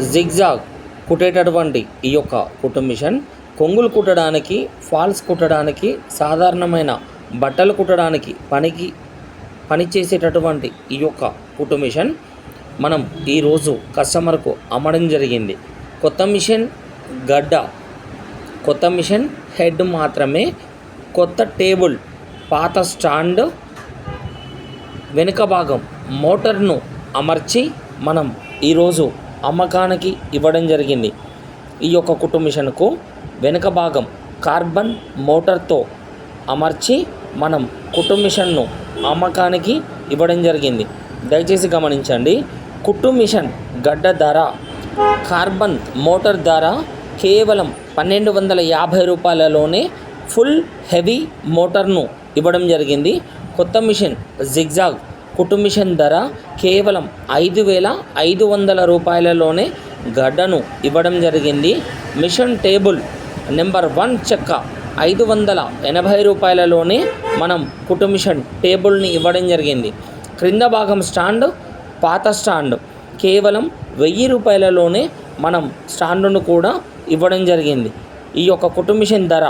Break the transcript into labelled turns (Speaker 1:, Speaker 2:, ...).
Speaker 1: Zigzag కుట్టేటటువంటి ఈ యొక్క కుట్టు మిషన్. కొంగులు కుట్టడానికి ఫాల్స్ కుట్టడానికి సాధారణమైన బట్టలు కుట్టడానికి పనికి పని చేసేటటువంటి ఈ యొక్క కుట్టు మిషన్ మనం ఈరోజు కస్టమర్కు అమ్మడం జరిగింది. కొత్త మిషన్ గడ్డ కొత్త మిషన్ హెడ్ మాత్రమే కొత్త టేబుల్ పాత స్టాండ్ వెనుక భాగం మోటార్ను అమర్చి మనం ఈరోజు అమ్మకానికి ఇవ్వడం జరిగింది. ఈ యొక్క కుటుంబిషన్కు మిషన్కు వెనుక భాగం కార్బన్ మోటార్తో అమర్చి మనం కుటుంబిషన్ను మిషన్ను అమ్మకానికి ఇవ్వడం జరిగింది. దయచేసి గమనించండి కుటుంబిషన్ మిషన్ గడ్డ ధర కార్బన్ మోటార్ ధర కేవలం పన్నెండు వందల యాభై రూపాయలలోనే ఫుల్ హెవీ మోటార్ను ఇవ్వడం జరిగింది. కొత్త మిషన్ జిగ్జాగ్ కుటుంబిషన్ ధర కేవలం ఐదు వేల ఐదు వందల రూపాయలలోనే గడ్డను ఇవ్వడం జరిగింది. మిషన్ టేబుల్ నెంబర్ వన్ చెక్క ఐదు వందల ఎనభై రూపాయలలోనే మనం కుటుంబిషన్ టేబుల్ని ఇవ్వడం జరిగింది. క్రింద భాగం స్టాండ్ పాత స్టాండ్ కేవలం వెయ్యి రూపాయలలోనే మనం స్టాండును కూడా ఇవ్వడం జరిగింది. ఈ యొక్క కుటుంబిషన్ ధర